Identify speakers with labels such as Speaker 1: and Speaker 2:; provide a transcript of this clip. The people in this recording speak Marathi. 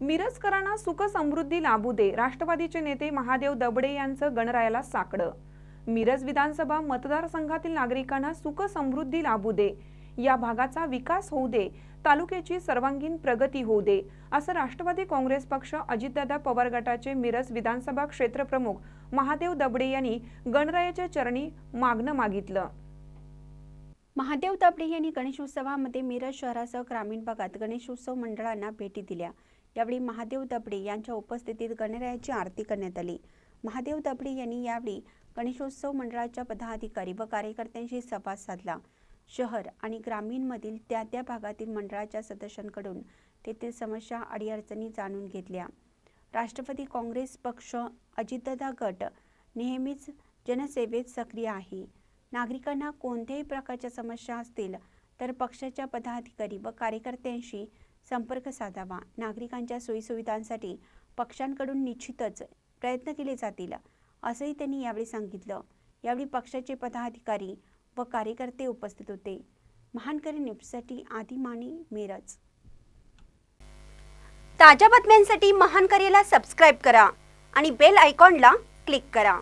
Speaker 1: मिरजकरांना सुख समृद्धी लाभू दे राष्ट्रवादीचे नेते महादेव दबडे यांचं गणरायाला साकडं. मिरज विधानसभा मतदारसंघातील नागरिकांना सुख समृद्धी लाभू दे या भागाचा विकास होऊ दे तालुक्याची सर्वांगीण प्रगती होऊ दे असं राष्ट्रवादी काँग्रेस पक्ष अजितदादा पवार गटाचे मिरज विधानसभा क्षेत्रप्रमुख महादेव दबडे यांनी गणरायाच्या चरणी मागणं मागितलं.
Speaker 2: महादेव दबडे यांनी गणेशोत्सवामध्ये मिरज शहरासह ग्रामीण भागात गणेशोत्सव मंडळांना भेटी दिल्या. यावेळी महादेव दबडे यांच्या उपस्थितीत गणरायाची आरती करण्यात आली. महादेव दबडे यांनी यावेळी गणेशोत्सव मंडळाच्या पदाधिकारी व कार्यकर्त्यांशी संवाद साधला. शहर आणि ग्रामीणमधील त्या त्या भागातील मंडळाच्या सदस्यांकडून तेथील समस्या अडीअडचणी जाणून घेतल्या. राष्ट्रवादी काँग्रेस पक्ष अजितदादा गट नेहमीच जनसेवेत सक्रिय आहे. नागरिकांना कोणत्याही प्रकारच्या समस्या असतील तर पक्षाच्या पदाधिकारी व कार्यकर्त्यांशी संपर्क साधावा. नागरिकांच्या सोयीसुविधांसाठी पक्षांकडून निश्चितच प्रयत्न केले जातील असंही त्यांनी यावेळी सांगितलं. यावेळी पक्षाचे पदाधिकारी व कार्यकर्ते उपस्थित होते. महानकरी न्यूजसाठी आदिमानी मिरज. ताज्या बातम्यांसाठी महानकरीला सबस्क्राईब करा आणि बेल आयकॉनला क्लिक करा.